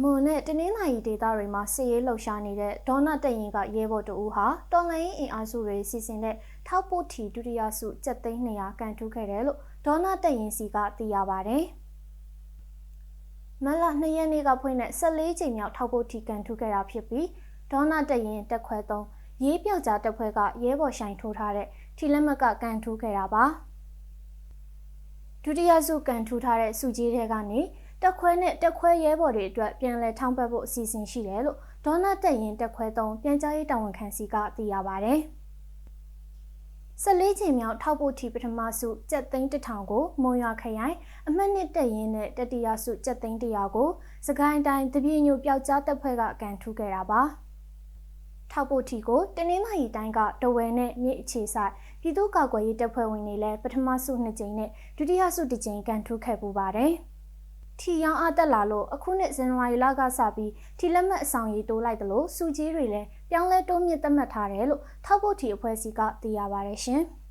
မွန်နဲ့တနင်္လာရီဒေသတွေမှာစစ်ရေးလှုပ်ရှားနေတဲ့ဒေါနာတက်ရင်ကရဲဘော်တူဦးဟာတော်လိုင်းအင်အားစုတွေစီစဉ်တဲ့ထောက်ပို့ထီဒုတိယစုစက်သိန်း200ကန်ထူးခဲ့တယ်လို့ဒေါနာတက်ရင်စီကသိရပါဗျ။မလ2ရက်နေ့ကဖွင့်တဲ့14ချိန်မြောက်ထောက်ပို့ထီကန်ထူးခဲ့တာဖြစ်ပြီးဒေါနာတက်ရင်တက်ခွဲ3ရေးပြောက်ကြားတက်ဖွဲ့ကရဲဘော်ဆိုင်ထိုးထားတဲ့ထီလက်မကကန်ထူးခဲ့တာပါ။ဒုတိယစုကန်ထူးထားတဲ့စုကြီးတွေကနေ တက်ခွဲနဲ့တက်ခွဲရဲဘော်တွေအတွက်ပြန်လည်ထောင်းပတ်ဖို့အစီအစဉ်ရှိတယ်လို့ဒေါနာတက်ရင်တက်ခွဲသုံးပြန်ကြားရေးတာဝန်ခံစီကသိရပါဗျ။14ချိန်မြောက်ထောက်ပို့ထီပထမစုကြက်သိန်းတစ်ထောင်ကိုမွန်ရွာခရိုင်အမှတ်နှစ်တက်ရင်နဲ့တတိယစုကြက်သိန်းတရာကိုစကိုင်းတိုင်းတပြည့်ညိုပျောက်ကြားတပ်ဖွဲ့ကကန်ထူးခဲ့တာပါ။ထောက်ပို့ထီကိုတနင်္လာရီတိုင်းကတဝဲနဲ့မြစ်အခြေဆိုင်ပြည်သူ့ကာကွယ်ရေးတပ်ဖွဲ့ဝင်တွေလည်းပထမစု2ကြိမ်နဲ့ဒုတိယစု1ကြိမ်ကန်ထူးခဲ့ပူပါတယ်။ ထီရောင်အတက်လာလို့အခုနှစ်ဇန်နဝါရီလကစပြီးထီလက်မှတ်အဆောင်ရေးတိုးလိုက်တယ်လို့စုကြီးတွေလည်းပြောင်းလဲတိုးမြင့်သတ်မှတ်ထားတယ်လို့ထောက်ဖို့ထီအဖွဲ့အစည်းကသိရပါတယ်ရှင်။